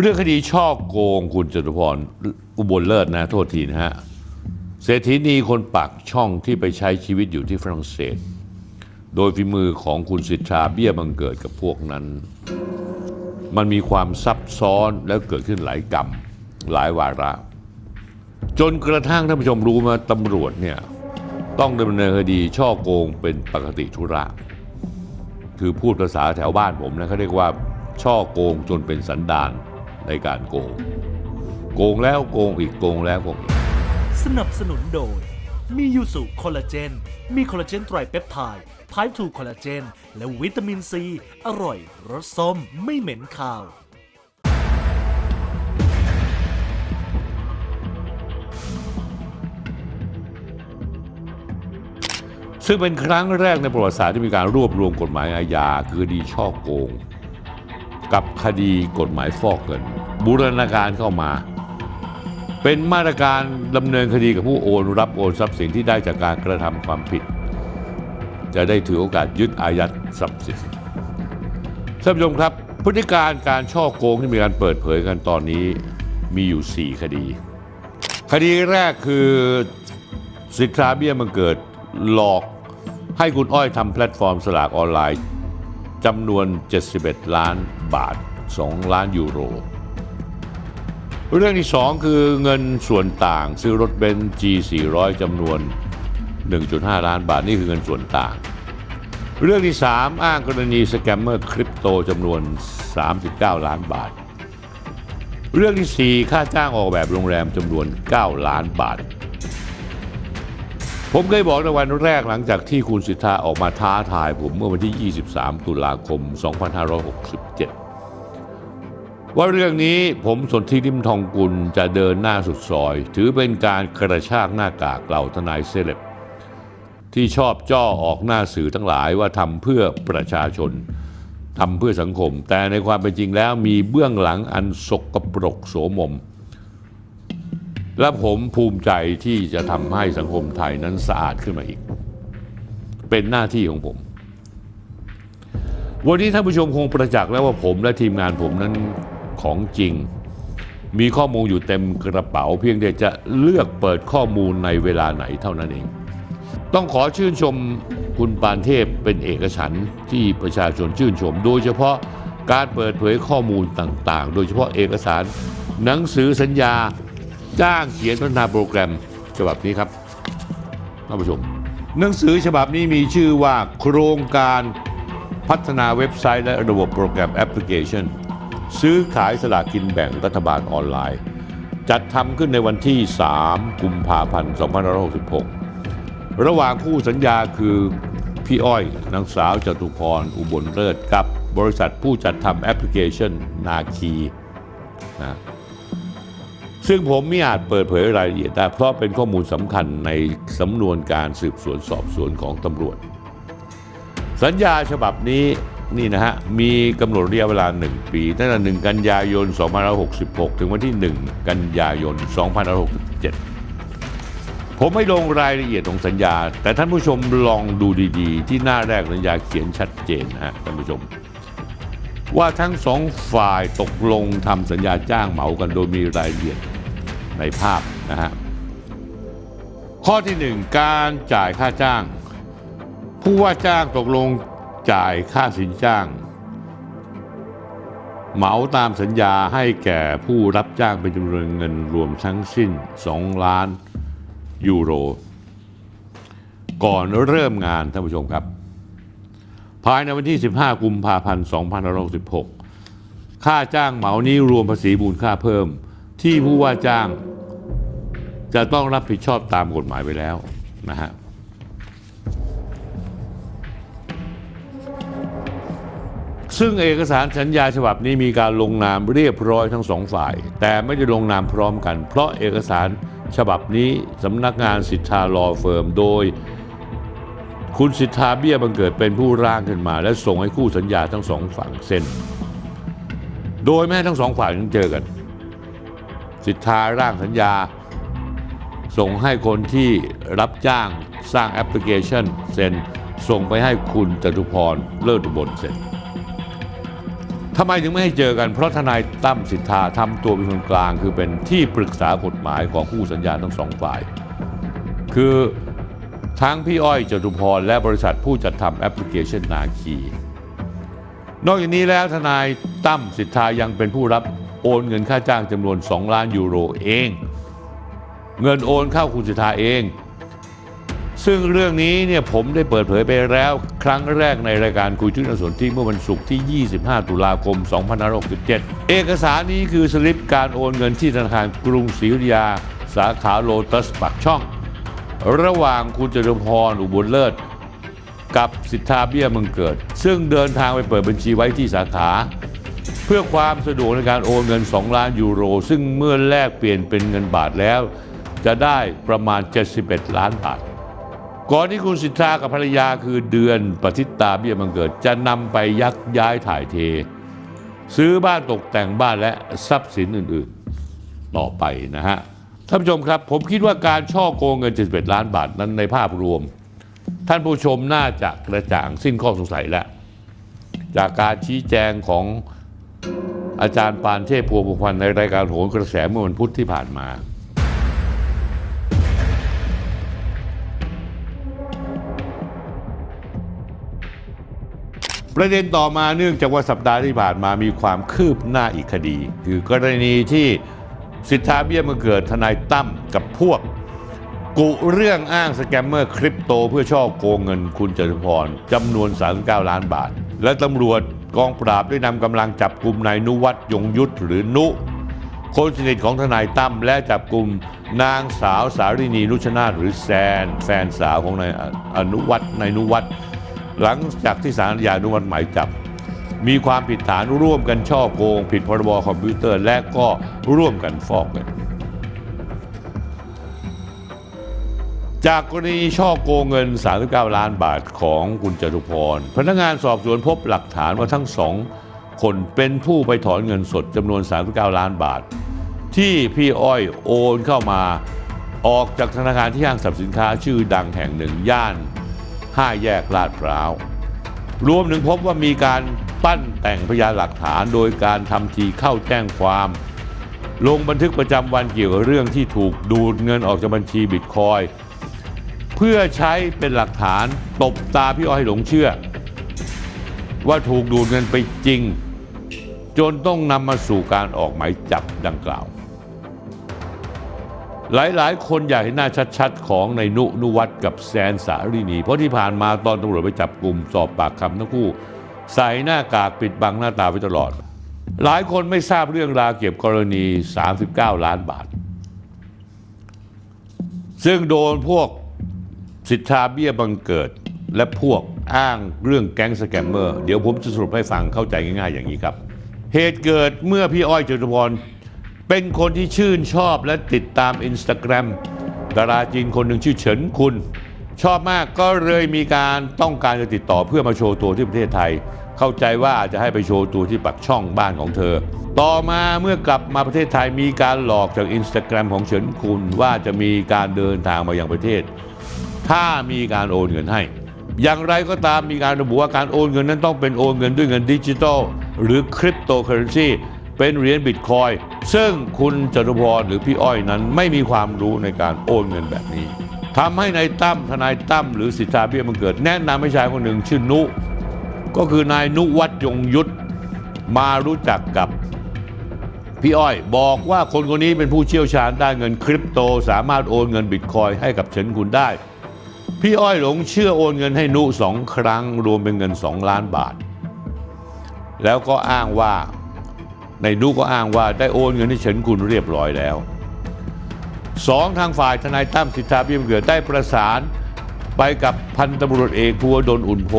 เรื่องคดีช่อโกงคุณจตุพรอุบลเลิศนะ โทษทีนะฮะเศรษฐีนีคนปากช่องที่ไปใช้ชีวิตอยู่ที่ฝรั่งเศส โดยฝีมือของคุณสิทธาเบี้ยบังเกิดกับพวกนั้น มันมีความซับซ้อนแล้วเกิดขึ้นหลายกรรมหลายวาระ จนกระทั่งท่านผู้ชมรู้มาตำรวจเนี่ยต้องดำเนินคดีช่อโกงเป็นปกติธุระ คือพูดภาษาแถวบ้านผมนะเขาเรียกว่าช่อโกงจนเป็นสันดาน ในการโกง โกงแล้วโกงอีกโกงแล้วโกงอีก สนับสนุนโดย มียูสุคอลลาเจน มีคอลลาเจนไตรเปปไทด์ไพร์ทูคอลลาเจน และวิตามินซี อร่อยรสส้มไม่เหม็นคาว ซึ่งเป็นครั้งแรกในประวัติศาสตร์ที่มีการรวบรวมกฎหมายอาญาคือคดีช่อโกง กับคดีกฎหมายฟอกเงิน บูรณาการเข้ามา เป็นมาตรการดำเนินคดีกับผู้โอนรับโอนทรัพย์สินที่ได้จากการกระทำความผิด จะได้ถือโอกาสยึดอายัดทรัพย์สินท่านผู้ชมครับ พฤติการการช่อโกงที่มีการเปิดเผยกันตอนนี้มีอยู่ 4 คดี คดีแรกคือสิทธาเบี้ยบังเกิดหลอกให้คุณอ้อยทำแพลตฟอร์มสลากออนไลน์ จำนวน 71 ล้านบาท 2 ล้านยูโร เรื่องที่ 2 คือเงินส่วนต่างซื้อรถเบนซ์ G400 จำนวน 1.5 ล้านบาท นี่คือเงินส่วนต่าง เรื่องที่ 3 อ้างกรณีสแกมเมอร์คริปโตจำนวน 39 ล้านบาท เรื่องที่ 4 ค่าจ้างออกแบบโรงแรมจำนวน 9 ล้านบาท ผมเคยบอกในวันแรกหลังจากที่คุณสิทธาออกมาท้าทายผมเมื่อวันที่ 23 ตุลาคม 2567 ว่าเรื่องนี้ผมสนธิริมทองกุลจะเดินหน้าสุดซอย ถือเป็นการกระชากหน้ากากเหล่าทนายเซเลบที่ชอบจ้อออกหน้าสื่อทั้งหลายว่าทำเพื่อประชาชนทำเพื่อสังคม แต่ในความเป็นจริงแล้วมีเบื้องหลังอันสกปรกโสมม และผมภูมิใจที่จะทำให้สังคมไทยนั้นสะอาดขึ้นมาอีก เป็นหน้าที่ของผม วันนี้ท่านผู้ชมคงประจักษ์แล้วว่าผมและทีมงานผมนั้นของจริง มีข้อมูลอยู่เต็มกระเป๋า เพียงแต่จะเลือกเปิดข้อมูลในเวลาไหนเท่านั้นเอง ต้องขอชื่นชมคุณปานเทพเป็นเอกฉันท์ที่ประชาชนชื่นชม โดยเฉพาะการเปิดเผยข้อมูลต่างๆ โดยเฉพาะเอกสารหนังสือสัญญา จ้างเขียนพัฒนาโปรแกรมฉบับนี้ครับท่านผู้ชม หนังสือฉบับนี้มีชื่อว่าโครงการพัฒนาเว็บไซต์และระบบโปรแกรมแอปพลิเคชัน ซื้อขายสลากกินแบ่งรัฐบาลออนไลน์ จัดทำขึ้นในวันที่ 3 กุมภาพันธ์ 2566 ระหว่างคู่สัญญาคือพี่อ้อยนางสาวจตุพร อุบลเลิศกับบริษัทผู้จัดทำแอปพลิเคชันนาคีนะ ซึ่งผมไม่อาจเปิดเผยรายละเอียดได้เพราะเป็นข้อมูลสำคัญในสำนวนการสืบสวนสอบสวนของตำรวจ สัญญาฉบับนี้นี่นะฮะมีกำหนดระยะเวลา 1 ปีตั้งแต่1กันยายน 2566 ถึงวันที่ 1 กันยายน 2567 ผมไม่ลงรายละเอียดของสัญญา แต่ท่านผู้ชมลองดูดีๆ ที่หน้าแรกสัญญาเขียนชัดเจนนะฮะท่านผู้ชม ว่าทั้งสองฝ่ายตกลงทำสัญญาจ้างเหมากันโดยมีรายละเอียด ในภาพนะฮะข้อที่หนึ่งการจ่ายค่าจ้าง ผู้ว่าจ้างตกลงจ่ายค่าสินจ้าง เหมาตามสัญญาให้แก่ผู้รับจ้างเป็นจำนวนเงินรวมทั้งสิ้น 2 ล้านยูโร ก่อนเริ่มงานท่านผู้ชมครับ ภายในวันที่ 15 กุมภาพันธ์ 2566 ค่าจ้างเหมานี้รวมภาษีมูลค่าเพิ่ม ที่ผู้ว่าจ้าง จะต้องรับผิดชอบตามกฎหมายไปแล้วนะฮะซึ่งเอกสารสัญญาฉบับนี้มีการลงนามเรียบร้อยทั้งสองฝ่าย แต่ไม่ได้ลงนามพร้อมกัน เพราะเอกสารฉบับนี้สำนักงานสิทธาลอเฟิร์มโดย คุณสิทธาเบี้ยบังเกิดเป็นผู้ร่างขึ้นมา และส่งให้คู่สัญญาทั้งสองฝั่งเซ็นโดยไม่ให้ทั้งสองฝ่ายนั้นเจอกัน สิทธาร่างสัญญา ส่งให้คนที่รับจ้างสร้างแอปพลิเคชันเซ็นส่งไปให้คุณจตุพรเลิศอุบลเซ็นทำไมถึงไม่ให้เจอกันเพราะทนายตั้มสิทธาทำตัวเป็นคนกลาง คือเป็นที่ปรึกษากฎหมายของผู้สัญญาทั้งสองฝ่าย คือทั้งพี่อ้อยจตุพรและบริษัทผู้จัดทำแอปพลิเคชันนาคี นอกจากนี้แล้วทนายตั้มสิทธายังเป็นผู้รับ โอนเงินค่าจ้างจำนวน 2 ล้านยูโรเอง เงินโอนเข้าคุณสิทธาเอง ซึ่งเรื่องนี้เนี่ยผมได้เปิดเผยไปแล้ว ครั้งแรกในรายการคุยทุนสนที่เมื่อวันศุกร์ที่ 25 ตุลาคม 2567 เอกสารนี้คือสลิปการโอนเงินที่ธนาคารกรุงศรีอยุธยา สาขาโลตัสปักช่อง ระหว่างคุณจตุพรอุบลเลิศกับสิทธาเบี้ยมืองเกิด ซึ่งเดินทางไปเปิดบัญชีไว้ที่สาขา เพื่อความสะดวกในการโอนเงิน 2 ล้านยูโร ซึ่งเมื่อแลกเปลี่ยนเป็นเงินบาทแล้ว จะได้ประมาณ 71 ล้านบาท ก่อนที่คุณสิทธากับภรรยาคือเดือนปฏิตาเบี้ยบังเกิด จะนำไปยักย้ายถ่ายเท ซื้อบ้านตกแต่งบ้านและทรัพย์สินอื่นๆต่อไปนะฮะท่านผู้ชมครับ ผมคิดว่าการช่อโกงเงิน 71 ล้านบาทนั้นในภาพรวม ท่านผู้ชมน่าจะกระจ่างสิ้นข้อสงสัยแล้ว จากการชี้แจงของ อาจารย์ปานเทพพัวบุพันธ์ในรายการโหนกระแสเมื่อวันพุธที่ผ่านมา ประเด็นต่อมาเนื่องจากว่าสัปดาห์ที่ผ่านมามีความคืบหน้าอีกคดี คือกรณีที่สิทธาเบี้ยมาเกิดทนายตั้มกับพวก กุเรื่องอ้างสแกมเมอร์คริปโตเพื่อช่อโกงเงินคุณจตุพรจำนวน 39 ล้านบาท และตำรวจ กองปราบได้นำกำลังจับกลุ่มนายนุวัฒน์ยงยุทธหรือนุ คนสนิทของทนายตั้มและจับกลุ่มนางสาวสารินีนุชนาถหรือแซน แฟนสาวของนายอนุวัฒน์นายนุวัฒน์หลังจากที่ศาลอาญาอนุวัฒน์หมายจับ มีความผิดฐานร่วมกันช่อโกง ผิดพรบคอมพิวเตอร์และก็ร่วมกันฟอกเงิน จากกรณีช่อโกงเงิน 39 ล้านบาทของคุณจตุพร พนักงานสอบสวนพบหลักฐานว่าทั้งสองคนเป็นผู้ไปถอนเงินสดจำนวน 39 ล้านบาท ที่พี่อ้อยโอนเข้ามาออกจากธนาคารที่ห้างสรรพสินค้าชื่อดังแห่งหนึ่งย่าน 5 แยกลาดพร้าว รวมถึงพบว่ามีการปั้นแต่งพยานหลักฐานโดยการทำทีเข้าแจ้งความ ลงบันทึกประจำวันเกี่ยวกับเรื่องที่ถูกดูดเงินออกจากบัญชีบิตคอยน์ เพื่อใช้เป็นหลักฐานตบตาพี่อ้อยหลงเชื่อ ว่าถูกดูดเงินไปจริง จนต้องนำมาสู่การออกหมายจับดังกล่าว หลายๆ คนอยากเห็นหน้าชัดๆ ของในนุนุวัตกับแซนสารินี เพราะที่ผ่านมาตอนตำรวจไปจับกลุ่มสอบปากคำทั้งคู่ ใส่หน้ากากปิดบังหน้าตาไว้ตลอด หลายคนไม่ทราบเรื่องราวเกี่ยวกับกรณี 39 ล้านบาท ซึ่งโดนพวก สิทธาเบี้ยบังเกิดและพวกอ้างเรื่องแก๊งสแกมเมอร์เดี๋ยวผมจะสรุปให้ฟังเข้าใจง่ายๆอย่างนี้ครับ เหตุเกิดเมื่อพี่อ้อยจตุพรเป็นคนที่ชื่นชอบและติดตามอินสตาแกรมดาราจีนคนหนึ่งชื่อเฉินคุณ ชอบมากก็เลยมีการต้องการจะติดต่อเพื่อมาโชว์ตัวที่ประเทศไทย เข้าใจว่าอาจจะให้ไปโชว์ตัวที่ปักช่องบ้านของเธอ ต่อมาเมื่อกลับมาประเทศไทยมีการหลอกจากอินสตาแกรมของเฉินคุณว่าจะมีการเดินทางมายังประเทศ ถ้ามีการโอนเงินให้ อย่างไรก็ตามมีการระบุว่าการโอนเงินนั้นต้องเป็นโอนเงินด้วยเงินดิจิทัลหรือคริปโตเคอเรนซีเป็นเหรียญบิตคอยซึ่งคุณจตุพรหรือพี่อ้อยนั้นไม่มีความรู้ในการโอนเงินแบบนี้ทำให้นายตั้มทนายตั้มหรือสิทธาเบี้ยบังเกิด แนะนำให้ชายคนหนึ่งชื่อนุ ก็คือนายนุวัฒยงยุทธมารู้จักกับพี่อ้อยบอกว่าคนคนนี้เป็นผู้เชี่ยวชาญด้านเงินคริปโต สามารถโอนเงินบิตคอยให้กับเฉินคุณได้ พี่อ้อยหลงเชื่อโอนเงินให้นุสองครั้ง รวมเป็นเงิน2ล้านบาท แล้วก็อ้างว่าในนุก็อ้างว่าได้โอนเงินให้เฉินคุณเรียบร้อยแล้วสองทางฝ่ายทนายตั้มสิทธาเบี้ยเกิดได้ประสานไปกับพันตำรวจเอกภูวดลอุ่นโพ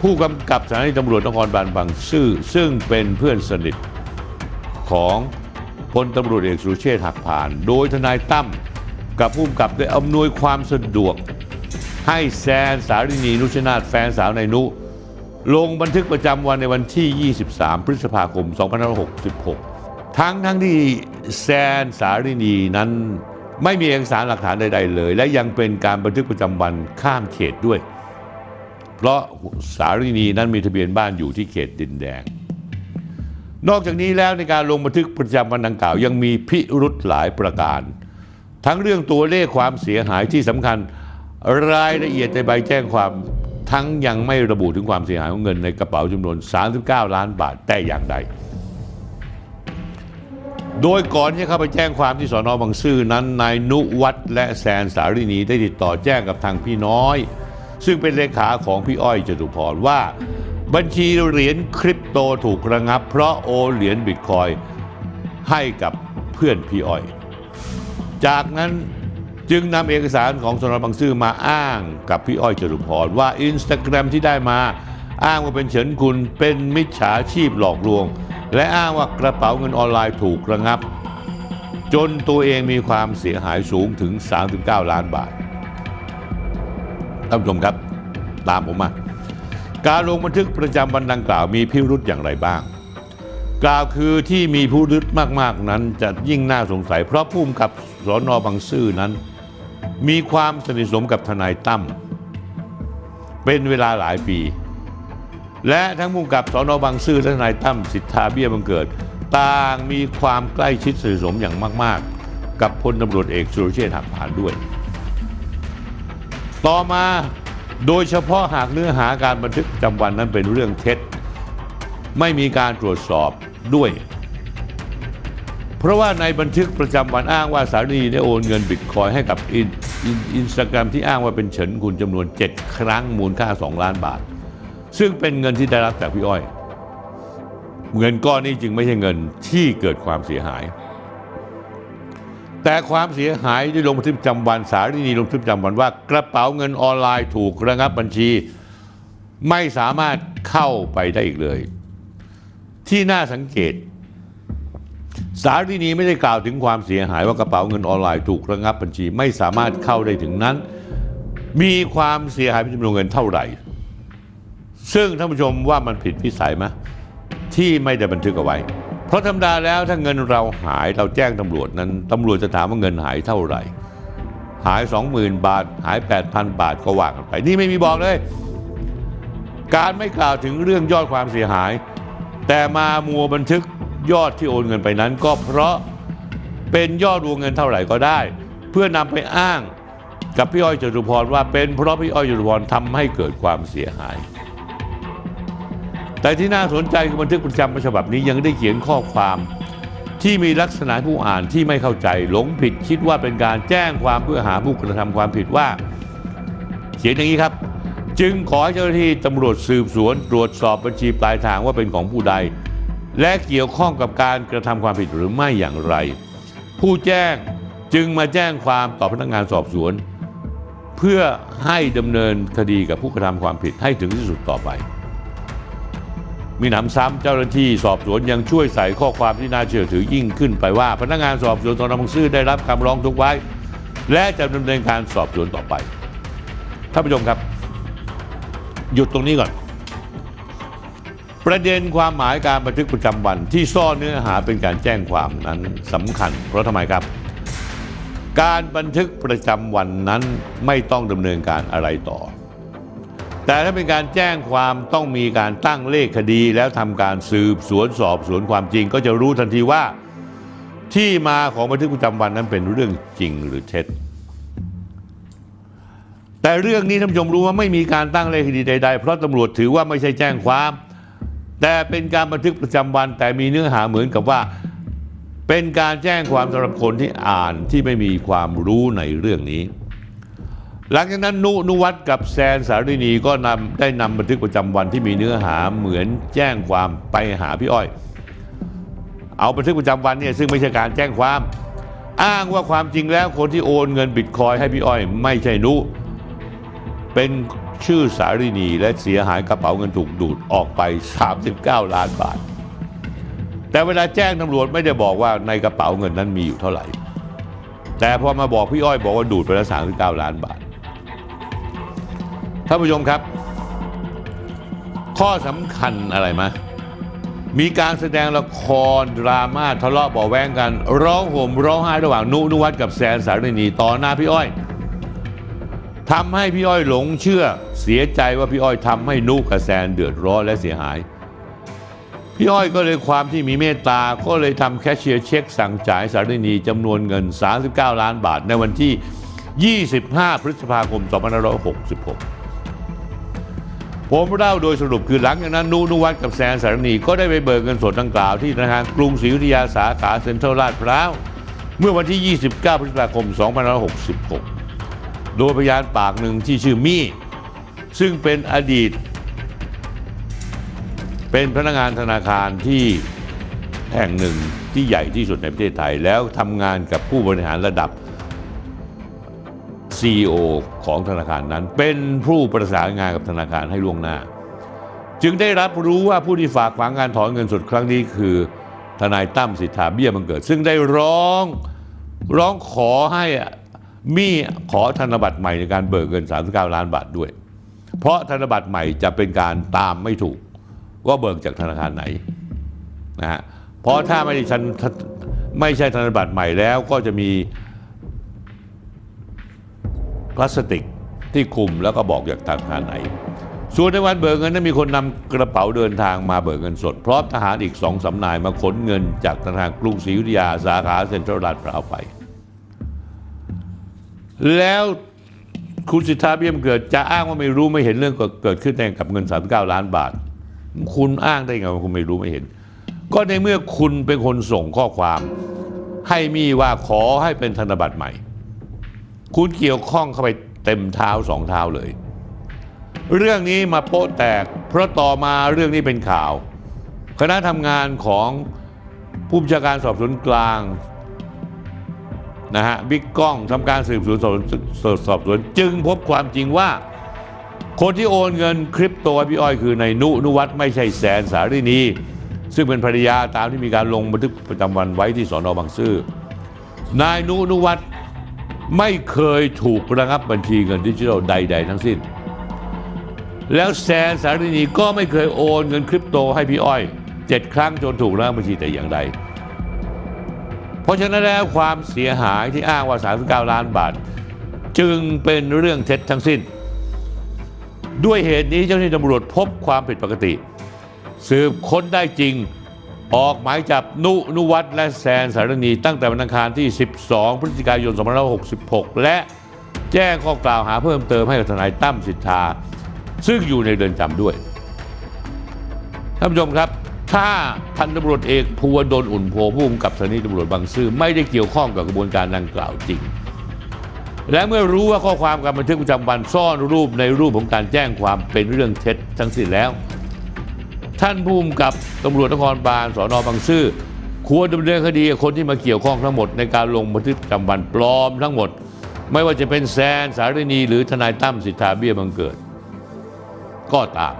ผู้กำกับสถานีตำรวจนครบาลบางซื่อซึ่งเป็นเพื่อนสนิทของพลตำรวจเอกสุเชษฐ์หักผ่าน โดยทนายตั้มกับผู้กำกับได้อำนวยความสะดวก ให้แซนสารินีนุชนาถแฟนสาวในนุ ลงบันทึกประจำวันในวันที่ 23 พฤษภาคม 2566 ทั้งทั้งที่แซนสารินีนั้นไม่มีเอกสารหลักฐานใด ๆ เลย และยังเป็นการบันทึกประจำวันข้ามเขตด้วย เพราะสารินีนั้นมีทะเบียนบ้านอยู่ที่เขตดินแดง นอกจากนี้แล้วในการลงบันทึกประจำวันดังกล่าว ยังมีพิรุธหลายประการ ทั้งเรื่องตัวเลขความเสียหายที่สำคัญ รายละเอียดในใบแจ้งความทั้งยังไม่ระบุถึงความเสียหายของเงินในกระเป๋าจำนวน 39 ล้านบาทแต่อย่างใด โดยก่อนที่เข้าไปแจ้งความที่สอนอบางซื่อนั้นนายนุวัฒน์และแซนสารินีได้ติดต่อแจ้งกับทางพี่น้อย ซึ่งเป็นเลขาของพี่อ้อยจตุพรว่า บัญชีเหรียญคริปโตถูกระงับ เพราะโอนเหรียญบิตคอยให้กับเพื่อนพี่อ้อย จากนั้น จึงนำเอกสารของสนบางซื่อมาอ้างกับพี่อ้อยจตุพรว่าอินสตาแกรมที่ได้มาอ้างว่าเป็นเฉินคุณเป็นมิจฉาชีพหลอกลวง และอ้างว่ากระเป๋าเงินออนไลน์ถูกระงับ จนตัวเองมีความเสียหายสูงถึง 39 ล้านบาทท่านผู้ชมครับ ตามผมมา การลงบันทึกประจำวันดังกล่าวมีพิรุธอย่างไรบ้าง กล่าวคือที่มีผู้รุดมากๆนั้นจะยิ่งน่าสงสัย เพราะผู้กำกับสอนอบางซื่อนั้น มีความสนิทสนมกับทนายตั้มเป็นเวลาหลายปี และทั้งผู้กำกับสอนอบางซื่อและทนายตั้มสิทธาเบี้ยบังเกิด ต่างมีความใกล้ชิดสนิทสนมอย่างมาก ๆ กับพลตำรวจเอกสุรเชษฐ์หักพานด้วย ต่อมาโดยเฉพาะหากเนื้อหาการบันทึกประจำวันนั้นเป็นเรื่องเท็จ ไม่มีการตรวจสอบด้วย เพราะว่าในบันทึกประจำวันอ้างว่าสารีได้โอนเงินบิตคอยให้กับอินอินสตาแกรมที่อ้างว่าเป็นเฉินคุณจำนวน 7 ครั้งมูลค่า 2 ล้านบาท ซึ่งเป็นเงินที่ได้รับจากพี่อ้อย เงินก้อนนี้จึงไม่ใช่เงินที่เกิดความเสียหาย แต่ความเสียหายที่ลงบันทึกประจำวันสารีนีลงบันทึกประจำวันว่า กระเป๋าเงินออนไลน์ถูกระงับบัญชี ไม่สามารถเข้าไปได้อีกเลย ที่น่าสังเกต สารีนีไม่ได้กล่าวถึงความเสียหายว่ากระเป๋าเงินออนไลน์ถูกระงับบัญชีไม่สามารถเข้าได้ถึงนั้น มีความเสียหายเป็นจำนวนเงินเท่าไหร่ ซึ่งท่านผู้ชมว่ามันผิดวิสัยไหมที่ไม่ได้บันทึกเอาไว้ เพราะธรรมดาแล้วถ้าเงินเราหายเราแจ้งตำรวจนั้นตำรวจจะถามว่าเงินหายเท่าไหร่ หาย 20,000 บาท หาย 8,000 บาทก็ว่ากันไป นี่ไม่มีบอกเลย การไม่กล่าวถึงเรื่องยอดความเสียหาย แต่มามัวบันทึก ยอดที่โอนเงินไปนั้น ก็เพราะเป็นยอดรวมเงินเท่าไหร่ก็ได้ เพื่อนำไปอ้างกับพี่อ้อยจตุพรว่าเป็นเพราะพี่อ้อยจตุพรทำให้เกิดความเสียหาย แต่ที่น่าสนใจคือบันทึกประจำฉบับนี้ยังได้เขียนข้อความที่มีลักษณะผู้อ่านที่ไม่เข้าใจหลงผิดคิดว่าเป็นการแจ้งความเพื่อหาผู้กระทำความผิดว่า เขียนอย่างนี้ครับ จึงขอให้เจ้าหน้าที่ตำรวจสืบสวน ตรวจสอบบัญชีปลายทางว่าเป็นของผู้ใด และเกี่ยวข้องกับการกระทำความผิดหรือไม่อย่างไร ผู้แจ้งจึงมาแจ้งความต่อพนักงานสอบสวน เพื่อให้ดำเนินคดีกับผู้กระทำความผิดให้ถึงที่สุดต่อไป มีหนำซ้ำเจ้าหน้าที่สอบสวนยังช่วยใส่ข้อความที่น่าเชื่อถือยิ่งขึ้นไปว่า พนักงานสอบสวนตอนนำซื่อได้รับคำร้องทุกข์ไว้ และจะดำเนินการสอบสวนต่อไปท่านผู้ชมครับ หยุดตรงนี้ก่อน ประเด็นความหมายการบันทึกประจำวันที่ซ่อนเนื้อหาเป็นการแจ้งความนั้นสำคัญ เพราะทำไมครับ การบันทึกประจำวันนั้นไม่ต้องดำเนินการอะไรต่อ แต่ถ้าเป็นการแจ้งความต้องมีการตั้งเลขคดีแล้วทำการสืบสวนสอบสวนความจริง ก็จะรู้ทันทีว่าที่มาของบันทึกประจำวันนั้นเป็นเรื่องจริงหรือเท็จแต่เรื่องนี้ท่านผู้ชมรู้ว่าไม่มีการตั้งเลขคดีใดๆ เพราะตำรวจถือว่าไม่ใช่แจ้งความ แต่เป็นการบันทึกประจำวันแต่มีเนื้อหาเหมือนกับว่า เป็นการแจ้งความสำหรับคนที่อ่านที่ไม่มีความรู้ในเรื่องนี้ หลังจากนั้นนุนุวัตกับแซนสารินีก็นำได้นำบันทึกประจำวันที่มีเนื้อหาเหมือนแจ้งความไปหาพี่อ้อย เอาบันทึกประจำวันเนี่ยซึ่งไม่ใช่การแจ้งความ อ้างว่าความจริงแล้วคนที่โอนเงินบิตคอยให้พี่อ้อย ไม่ใช่นุเป็น ชื่อสารินีและเสียหายกระเป๋าเงินถูกดูดออกไป 39 ล้านบาท แต่เวลาแจ้งตำรวจไม่ได้บอกว่าในกระเป๋าเงินนั้นมีอยู่เท่าไหร่ แต่พอมาบอกพี่อ้อยบอกว่าดูดไปแล้ว39 ล้านบาทท่านผู้ชมครับ ข้อสำคัญอะไรไหมมีการแสดงละครดราม่าทะเลาะเบาแว้งกัน ร้องห่มร้องไห้ระหว่างนุนุวัฒน์กับแซนสารินีต่อหน้าพี่อ้อย ทำให้พี่อ้อยหลงเชื่อเสียใจว่าพี่อ้อยทำให้นุกับแซนเดือดร้อนและเสียหาย พี่อ้อยก็เลยความที่มีเมตตาก็เลยทำแคชเชียร์เช็คสั่งจ่ายสารณีจำนวนเงิน 39 ล้านบาทในวันที่ 25 พฤษภาคม 2566ผมเล่าโดยสรุปคือหลังจากนั้นนุนุวัฒน์กับแซนสารณีก็ได้ไปเบิกเงินสดดังกล่าวที่ธนาคารกรุงศรีอยุธยาสาขาเซ็นทรัลลาดพร้าว เมื่อวันที่ 29 พฤษภาคม 2566 โดยพยานปากหนึ่งที่ชื่อมี่ ซึ่งเป็นอดีต เป็นพนักงานธนาคารที่แห่งหนึ่งที่ใหญ่ที่สุดในประเทศไทย แล้วทำงานกับผู้บริหารระดับ CEO ของธนาคารนั้น เป็นผู้ประสานงานกับธนาคารให้ล่วงหน้า จึงได้รับรู้ว่าผู้ที่ฝากฝังการถอนเงินสดครั้งนี้คือทนายตั้มสิทธาเบี้ยบังเกิด ซึ่งได้ร้องร้องขอให้ มีขอธนบัตรใหม่ในการเบิกเงิน 39 ล้านบาทด้วย เพราะธนบัตรใหม่จะเป็นการตามไม่ถูก ว่าเบิกจากธนาคารไหนนะฮะเพราะถ้าไม่ได้ชันไม่ใช่ธนบัตรใหม่แล้วก็จะมีพลาสติกที่คุมแล้วก็บอกจากธนาคารไหน ส่วนในวันเบิกเงินนั้นมีคนนำกระเป๋าเดินทางมาเบิกเงินสด พร้อมทหารอีกสองสำนายมาขนเงินจากธนาคารกรุงศรีอยุธยาสาขาเซ็นทรัลลาดพร้าวไป แล้วคุณสิทธาเบี้ยมเกิดจะอ้างว่าไม่รู้ไม่เห็นเรื่องเกิดขึ้นในกับเงิน 39 ล้านบาท คุณอ้างได้ไงว่าคุณไม่รู้ไม่เห็น ก็ในเมื่อคุณเป็นคนส่งข้อความ ให้มีว่าขอให้เป็นธนบัตรใหม่ คุณเกี่ยวข้องเข้าไปเต็มเท้าสองเท้าเลย เรื่องนี้มาโป๊ะแตก เพราะต่อมาเรื่องนี้เป็นข่าว คณะทำงานของผู้บัญชาการสอบสวนกลาง นะฮะบิ๊กก้องทำการสืบสวนสอบสวนสอบสวน จึงพบความจริงว่า คนที่โอนเงินคริปโตให้พี่อ้อยคือในายนุนุวัฒน์ไม่ใช่แสนสารินี ซึ่งเป็นภรรยาตามที่มีการลงบันทึกประจำวันไว้ที่สอนอบางซื่อนายนุนุวัฒน์ไม่เคยถูกระงับบัญชีเงินดิจิทัลใด ๆ ทั้งสิ้น แล้วแซนสารินีก็ไม่เคยโอนเงินคริปโตให้พี่อ้อยเจ็ดครั้งจนถูกระงับบัญชีแต่อย่างใด เพราะฉะนั้นแล้วความเสียหายที่อ้างว่า 39 ล้านบาท จึงเป็นเรื่องเท็จทั้งสิ้น ด้วยเหตุนี้เจ้าหน้าที่ตำรวจพบความผิดปกติ สืบค้นได้จริงออกหมายจับนุนุวัฒน์และแซนสารณีตั้งแต่วันอังคารที่ 12 พฤศจิกายน 2566 และแจ้งข้อกล่าวหาเพิ่มเติมให้กับทนายตั้มสิทธา ซึ่งอยู่ในเรือนจำด้วยท่านผู้ชมครับ ถ้าพันตำรวจเอกภูวดลอุ่นโพผู้กำกับสถานีตำรวจบางซื่อไม่ได้เกี่ยวข้องกับกระบวนการดังกล่าวจริง และเมื่อรู้ว่าข้อความการบันทึกประจำวันซ่อนรูปในรูปของการแจ้งความเป็นเรื่องเท็จทั้งสิ้นแล้ว ท่านผู้กำกับตำรวจนครบาลสอนอบางซื่อควรดำเนินคดีกับคนที่มาเกี่ยวข้องทั้งหมดในการลงบันทึกประจำวันปลอมทั้งหมด ไม่ว่าจะเป็นแซนสารินีหรือทนายตั้มสิทธาเบี้ยบังเกิด ก็ตาม